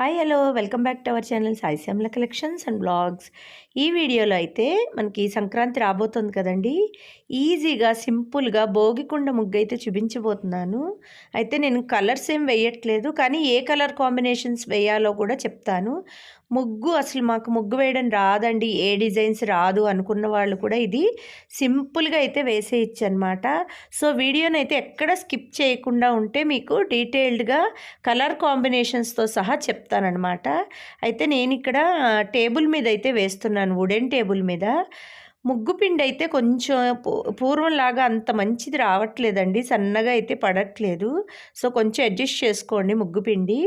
Hi hello. Welcome back to our channel Sai Shyamala collections and blogs. ఈ వీడియోలో అయితే మనకి సంక్రాంతి రాబోతుంది కదండి. ఈజీగా సింపుల్గా భోగికుండ ముగ్గు అయితే చూపించబోతున్నాను. అయితే నేను కలర్స్ ఏం వేయట్లేదు కానీ ఏ కలర్ కాంబినేషన్స్ వేయాలో కూడా చెప్తాను. ముగ్గు అసలు మాకు ముగ్గు వేయడం రాదండి. ఏ డిజైన్స్ రాదు అనుకున్న వాళ్ళు కూడా ఇది సింపుల్గా అయితే వేసేయచ్చు అనమాట సో వీడియోని అయితే ఎక్కడ స్కిప్ చేయకుండా ఉంటే మీకు డీటెయిల్డ్గా కలర్ కాంబినేషన్స్తో సహా చెప్తానమాట అయితే నేను ఇక్కడ టేబుల్ మీద అయితే వేస్తున్నాను వుడెన్ టేబుల్ మీద. ముగ్గు పిండి అయితే కొంచెం పూర్వంలాగా అంత మంచిది రావట్లేదండి సన్నగా అయితే పడట్లేదు. సో కొంచెం అడ్జస్ట్ చేసుకోండి ముగ్గు పిండి.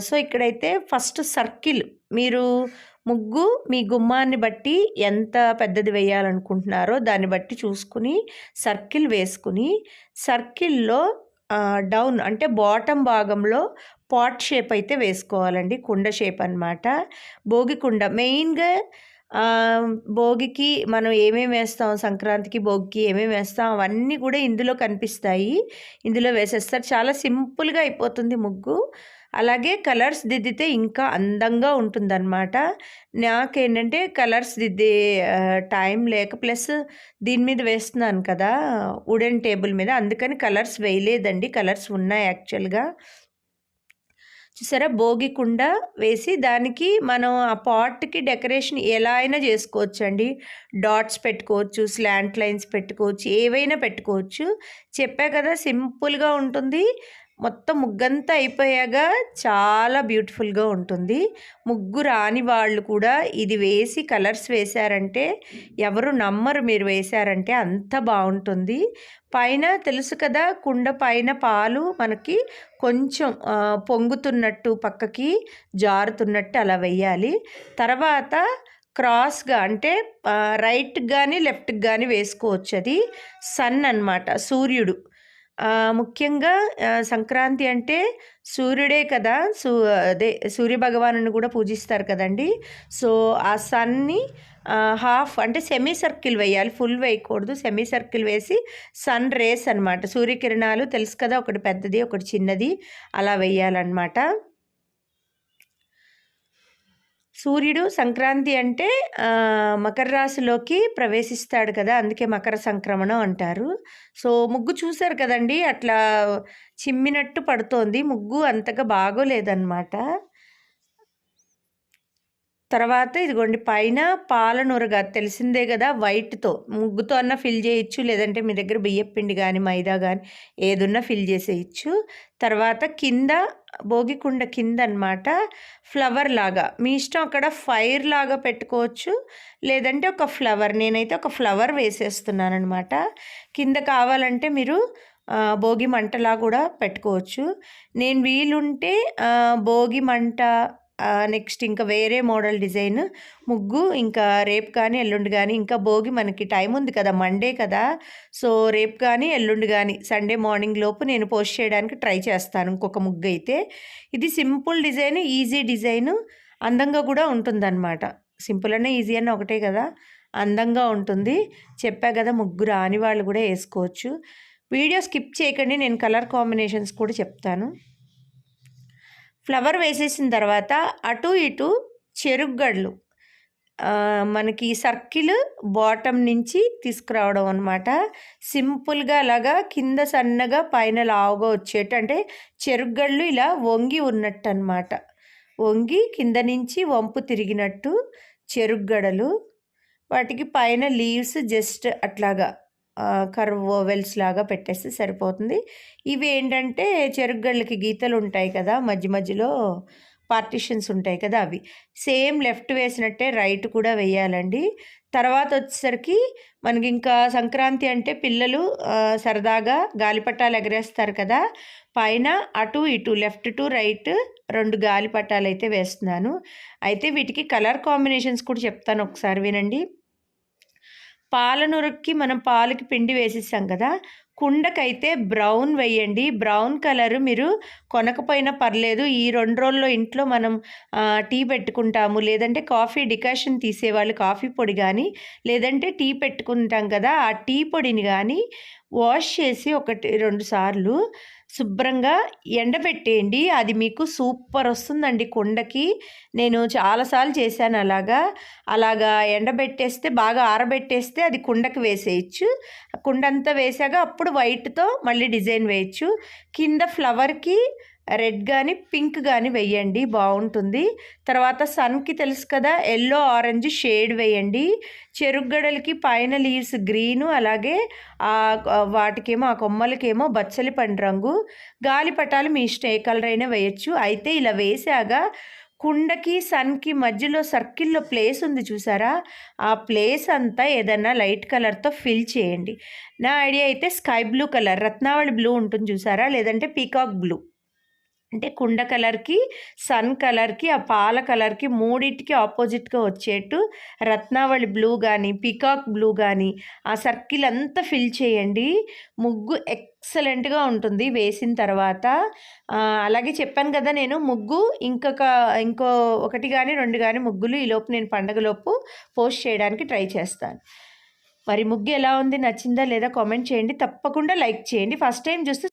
సో ఇక్కడైతే ఫస్ట్ సర్కిల్ మీరు ముగ్గు మీ గుమ్మాన్ని బట్టి ఎంత పెద్దది వేయాలనుకుంటున్నారో దాన్ని బట్టి చూసుకుని సర్కిల్ వేసుకుని సర్కిల్లో డౌన్ అంటే బాటమ్ భాగంలో పాట్ షేప్ అయితే వేసుకోవాలండి కుండ షేప్ అనమాట భోగి కుండ మెయిన్గా భోగికి మనం ఏమేమి వేస్తాం సంక్రాంతికి భోగికి ఏమేమి వేస్తాం అవన్నీ కూడా ఇందులో కనిపిస్తాయి. ఇందులో వేసేస్తారు. చాలా సింపుల్గా అయిపోతుంది ముగ్గు. అలాగే కలర్స్ దిద్దితే ఇంకా అందంగా ఉంటుందన్నమాట. నాకేంటంటే కలర్స్ దిద్దే టైం లేక ప్లస్ దీని మీద వేస్తున్నాను కదా వుడెన్ టేబుల్ మీద. అందుకని కలర్స్ వేయలేదండి. కలర్స్ ఉన్నాయి యాక్చువల్గా. చూసారా? భోగి కుండ వేసి దానికి మనం ఆ పాట్కి డెకరేషన్ ఎలా అయినా చేసుకోవచ్చు అండి డాట్స్ పెట్టుకోవచ్చు స్లాంట్ లైన్స్ పెట్టుకోవచ్చు ఏవైనా పెట్టుకోవచ్చు. చెప్పా కదా సింపుల్గా ఉంటుంది. మొత్తం ముగ్గంతా అయిపోయాక చాలా బ్యూటిఫుల్గా ఉంటుంది. ముగ్గు రాని వాళ్ళు కూడా ఇది వేసి కలర్స్ వేశారంటే ఎవరు నమ్మరు మీరు వేశారంటే అంత బాగుంటుంది. పైన తెలుసు కదా కుండ పైన పాలు మనకి కొంచెం పొంగుతున్నట్టు పక్కకి జారుతున్నట్టు అలా వేయాలి తర్వాత క్రాస్గా అంటే రైట్కి కానీ లెఫ్ట్కి కానీ వేసుకోవచ్చు అది. సన్ అనమాట సూర్యుడు. ముఖ్యంగా సంక్రాంతి అంటే సూర్యుడే కదా! సూ అదే సూర్యభగవాను కూడా పూజిస్తారు కదండి! సో ఆ సన్ని హాఫ్ అంటే సెమీ సర్కిల్ వేయాలి. ఫుల్ వేయకూడదు. సెమీ సర్కిల్ వేసి సన్ రేస్ అనమాట సూర్యకిరణాలు తెలుసు కదా! ఒకటి పెద్దది ఒకటి చిన్నది. అలా వేయాలన్నమాట. సూర్యుడు సంక్రాంతి అంటే మకర రాశిలోకి ప్రవేశిస్తాడు కదా అందుకే మకర సంక్రమణం అంటారు. సో ముగ్గు చూశారు కదండి అట్లా చిమ్మినట్టు పడుతోంది ముగ్గు అంతగా బాగోలేదన్నమాట. తర్వాత ఇదిగోండి పైన పాలనూరగా తెలిసిందే కదా వైట్తో. ముగ్గుతో అన్న ఫిల్ చేయొచ్చు లేదంటే మీ దగ్గర బియ్యపిండి కానీ మైదా కానీ ఏదున్నా ఫిల్ చేసేయచ్చు. తర్వాత కింద భోగికుండ కింద అనమాట ఫ్లవర్ లాగా. మీ ఇష్టం అక్కడ ఫైర్ లాగా పెట్టుకోవచ్చు లేదంటే ఒక ఫ్లవర్ నేనైతే ఒక ఫ్లవర్ వేసేస్తున్నాను అనమాట కింద కావాలంటే మీరు భోగి మంటలా కూడా పెట్టుకోవచ్చు. నేను వీలుంటే భోగి మంట నెక్స్ట్ ఇంకా వేరే మోడల్ డిజైన్. ముగ్గు ఇంకా రేపు కానీ ఎల్లుండి కానీ ఇంకా భోగి మనకి టైం ఉంది కదా మండే కదా. సో రేపు కానీ ఎల్లుండి కానీ సండే మార్నింగ్ లోపు నేను పోస్ట్ చేయడానికి ట్రై చేస్తాను ఇంకొక ముగ్గు అయితే. ఇది సింపుల్ డిజైన్ ఈజీ డిజైన్ అందంగా కూడా ఉంటుందన్నమాట. సింపుల్ అనే ఈజీ అన్న ఒకటే కదా అందంగా ఉంటుంది. చెప్పా కదా ముగ్గు రాని వాళ్ళు కూడా వేసుకోవచ్చు. వీడియో స్కిప్ చేయకండి నేను కలర్ కాంబినేషన్స్ కూడా చెప్తాను. ఫ్లవర్ వేసేసిన తర్వాత అటు ఇటు చెరుగ్గడ్లు మనకి సర్కిల్ బాటమ్ నుంచి తీసుకురావడం అనమాట సింపుల్గా అలాగా కింద సన్నగా పైన లావుగా వచ్చేట్టు అంటే చెరుగ్గడ్లు ఇలా వంగి ఉన్నట్టు అనమాట వంగి కింద నుంచి వంపు తిరిగినట్టు చెరుగ్గడలు వాటికి పైన లీవ్స్ జస్ట్ అట్లాగా కర్వ్ ఓవెల్స్ లాగా పెట్టేస్తే సరిపోతుంది. ఇవి ఏంటంటే చెరుగ్గళ్ళకి గీతలు ఉంటాయి కదా మధ్య మధ్యలో పార్టిషన్స్ ఉంటాయి కదా అవి. సేమ్ లెఫ్ట్ వేసినట్టే రైట్ కూడా వేయాలండి. తర్వాత వచ్చేసరికి మనకి ఇంకా సంక్రాంతి అంటే పిల్లలు సరదాగా గాలిపటాలు ఎగరేస్తారు కదా. పైన అటు ఇటు లెఫ్ట్ టు రైట్ రెండు గాలిపటాలు అయితే వేస్తున్నాను. అయితే వీటికి కలర్ కాంబినేషన్స్ కూడా చెప్తాను ఒకసారి వినండి. పాలనూరకి మనం పాలకి పిండి వేసేసాం కదా కుండకైతే బ్రౌన్ వేయండి. బ్రౌన్ కలర్ మీరు కొనకపోయినా పర్లేదు. ఈ రెండు రోజుల్లో ఇంట్లో మనం టీ పెట్టుకుంటాము. లేదంటే కాఫీ డికాషన్ తీసేవాళ్ళు కాఫీ పొడి కానీ లేదంటే టీ పెట్టుకుంటాం కదా ఆ టీ పొడిని కానీ వాష్ చేసి ఒకటి రెండు సార్లు శుభ్రంగా ఎండబెట్టేయండి. అది మీకు సూపర్ వస్తుందండి కుండకి. నేను చాలాసార్లు చేశాను అలాగా. అలాగా ఎండబెట్టేస్తే బాగా ఆరబెట్టేస్తే అది కుండకి వేసేయచ్చు. కుండంతా వేసాక అప్పుడు వైట్తో మళ్ళీ డిజైన్ వేయచ్చు. కింద ఫ్లవర్కి రెడ్ కానీ పింక్ కానీ వేయండి బాగుంటుంది తర్వాత సన్కి తెలుసు కదా ఎల్లో ఆరెంజ్ షేడ్ వేయండి. చెరుగడలకి పైన లీవ్స్ గ్రీను అలాగే వాటికేమో ఆ కొమ్మలకేమో బచ్చలి పండు రంగు. గాలిపటాలు మీ ఇష్టం ఏ కలర్ అయినా వేయచ్చు. అయితే ఇలా వేసాక కుండకి సన్కి మధ్యలో సర్కిల్లో ప్లేస్ ఉంది చూసారా? ఆ ప్లేస్ అంతా ఏదన్నా లైట్ కలర్తో ఫిల్ చేయండి. నా ఐడియా అయితే sky blue colour Ratnavali blue ఉంటుంది చూసారా? లేదంటే పీకాక్ బ్లూ. అంటే కుండ కలర్కి సన్ కలర్కి ఆ పాల కలర్కి మూడింటికి ఆపోజిట్గా వచ్చేట్టు రత్నావళి బ్లూ కానీ పికాక్ బ్లూ కానీ ఆ సర్కిల్ అంతా ఫిల్ చేయండి. ముగ్గు ఎక్సలెంట్గా ఉంటుంది వేసిన తర్వాత. అలాగే చెప్పాను కదా నేను ముగ్గు ఇంకొక ఇంకో ఒకటి కానీ రెండు కానీ ముగ్గులు ఈలోపు నేను పండగలోపు పోస్ట్ చేయడానికి ట్రై చేస్తాను. మరి ముగ్గు ఎలా ఉంది? నచ్చిందా లేదా? కామెంట్ చేయండి. తప్పకుండా లైక్ చేయండి. ఫస్ట్ టైం చూస్తే